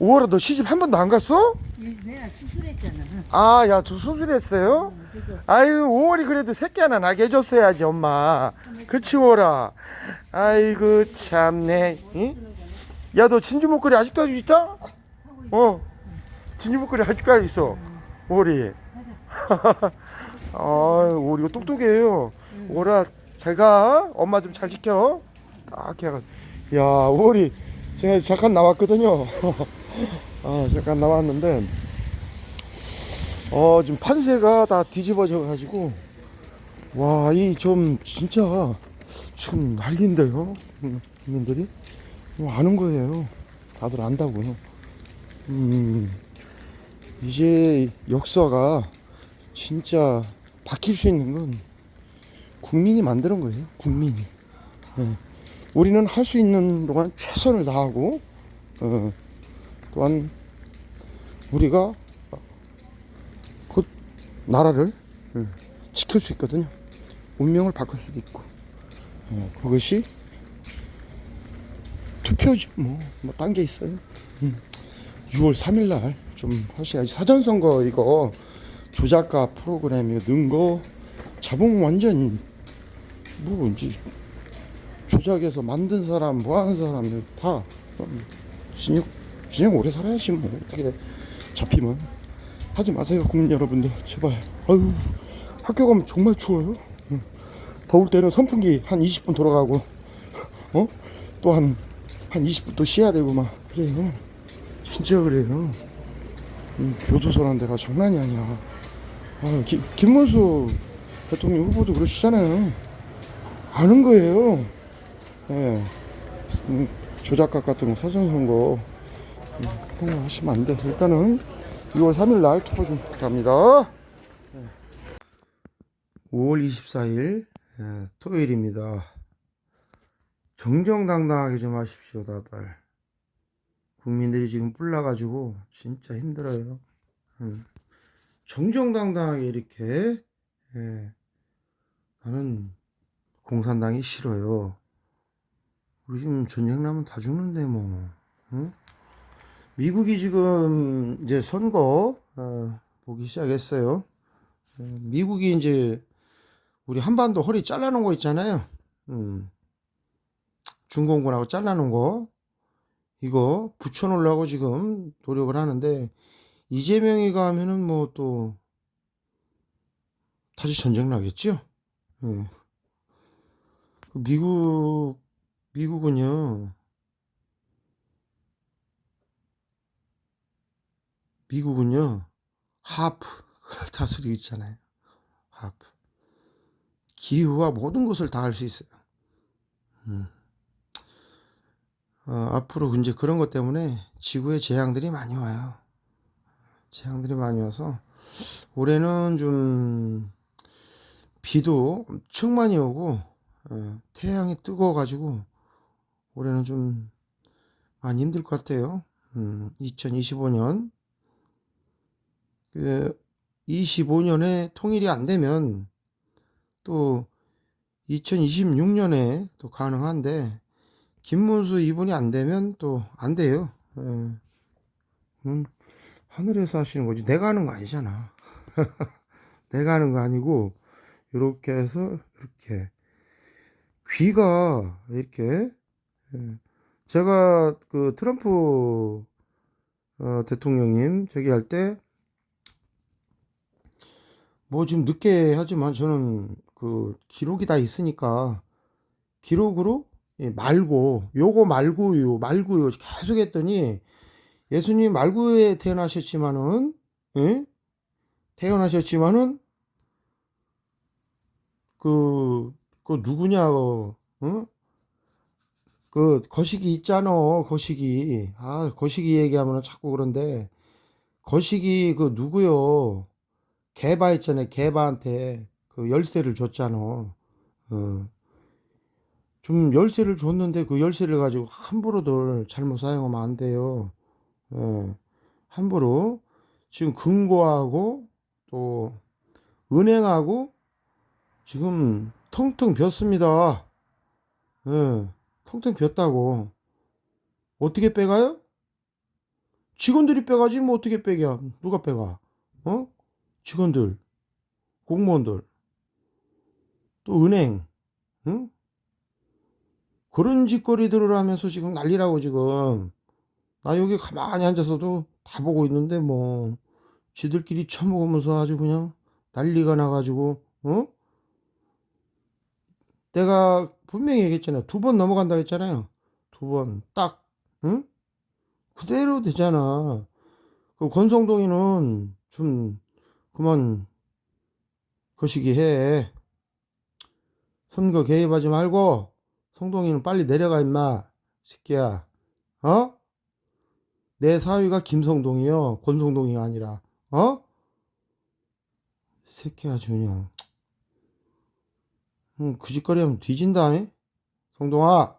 오월아 너 시집 한 번도 안 갔어? 내가 수술했잖아. 아, 야, 두 수술했어요? 아유, 5월이 그래도 새끼 하나 나게 해줬어야지, 엄마. 그치, 5월아? 아이고, 참네. 응? 야, 너 진주 목걸이 아직도 가지고 있다? 어. 진주 목걸이 아직도 가지고 있어. 5월이. 아, 5월 이거 똑똑해요. 5월아, 잘 가. 엄마 좀 잘 지켜. 딱 해가. 야, 5월이 제가 잠깐 나왔거든요. 아, 잠깐 나왔는데. 어 지금 판세가 다 뒤집어져 가지고 와 이 좀 진짜 좀 난리인데요? 음, 국민들이? 뭐 아는 거예요. 다들 안다고요. 음 이제 역사가 진짜 바뀔 수 있는 건 국민이 만드는 거예요. 국민이. 예. 우리는 할 수 있는 동안 최선을 다하고 어, 또한 우리가 곧 나라를 음, 지킬 수 있거든요. 운명을 바꿀 수도 있고 어, 그것이 투표죠. 뭐 뭐 딴 게 있어요. 음. 6월 3일 날 좀 하셔야지 사전 선거 이거 조작가 프로그램 이거 넣은 거 자봉 완전 뭐 이제 조작해서 만든 사람 뭐 하는 사람 다 음, 진역 진역 오래 살아야지 뭐. 어떻게 돼. 잡히면. 하지 마세요 국민 여러분들. 제발. 아유 학교 가면 정말 추워요. 응. 더울 때는 선풍기 한 20분 돌아가고 어? 또 한 한 20분 또 쉬어야 되고 막 그래요. 진짜 그래요. 이 교도소란 데가 장난이 아니야. 아, 기, 김문수 대통령 후보도 그러시잖아요. 아는 거예요. 예. 음, 조작각 같은 거 사전 선거. 음, 거 하시면 안 돼 일단은 6월 3일 날 투표 좀 갑니다. 5월 24일 예, 토요일입니다. 정정당당하게 좀 하십시오, 다들. 국민들이 지금 뿔나가지고 진짜 힘들어요. 음. 정정당당하게 이렇게 예, 나는 공산당이 싫어요. 우리 지금 전쟁 나면 다 죽는데 뭐. 응? 미국이 지금 이제 선거 어, 보기 시작했어요. 어, 미국이 이제 우리 한반도 허리 잘라놓은 거 있잖아요. 음, 중공군하고 잘라놓은 거 이거 붙여놓으려고 지금 노력을 하는데 이재명이 가면은 뭐 또 다시 전쟁 나겠죠. 예. 그 미국 미국은요. 미국은요 하프 다스리고 있잖아요. 하프. 기후와 모든 것을 다 할 수 있어요. 음. 어, 앞으로 이제 그런 것 때문에 지구에 재앙들이 많이 와요. 재앙들이 많이 와서 올해는 좀 비도 엄청 많이 오고 어, 태양이 뜨거워 가지고 올해는 좀 많이 힘들 것 같아요. 음, 2025년 그 25년에 통일이 안 되면 또 2026년에 또 가능한데 김문수 이분이 안 되면 또 안 돼요. 예. 음, 하늘에서 하시는 거지 내가 하는 거 아니잖아. 내가 하는 거 아니고 이렇게 해서 이렇게 귀가 이렇게 예. 제가 그 트럼프 어, 대통령님 저기 할때 뭐 지금 늦게 하지만 저는 그 기록이 다 있으니까 기록으로 예, 말고 요거 말고요 말고요 계속 했더니 예수님 말고에 태어나셨지만은 예? 태어나셨지만은 그, 그 누구냐 어? 그 거시기 있잖아 거시기 아 거시기 얘기하면 자꾸 그런데 거시기 그 누구요 있잖아요. 개바한테 그 열쇠를 줬잖아. 어. 좀 열쇠를 줬는데 그 열쇠를 가지고 함부로들 잘못 사용하면 안 돼요. 예. 함부로 지금 금고하고 또 은행하고 지금 텅텅 비었습니다. 예. 텅텅 비었다고. 어떻게 빼가요? 직원들이 빼가지 뭐 어떻게 빼냐? 누가 빼가? 어? 직원들, 공무원들, 또 은행, 응? 그런 짓거리들을 하면서 지금 난리라고 지금. 나 여기 가만히 앉아서도 다 보고 있는데 뭐 지들끼리 처먹으면서 아주 그냥 난리가 나가지고 어? 내가 분명히 얘기했잖아요. 두 번 넘어간다 했잖아요. 두 번 딱 응? 그대로 되잖아. 그 권성동이는 좀 그만 거시기 해. 선거 개입하지 말고 성동이는 빨리 내려가 임마 새끼야. 어? 내 사위가 김성동이요. 권성동이 아니라. 어? 새끼 아주 그냥. 응, 그 짓거리 하면 뒤진다. 잉? 성동아.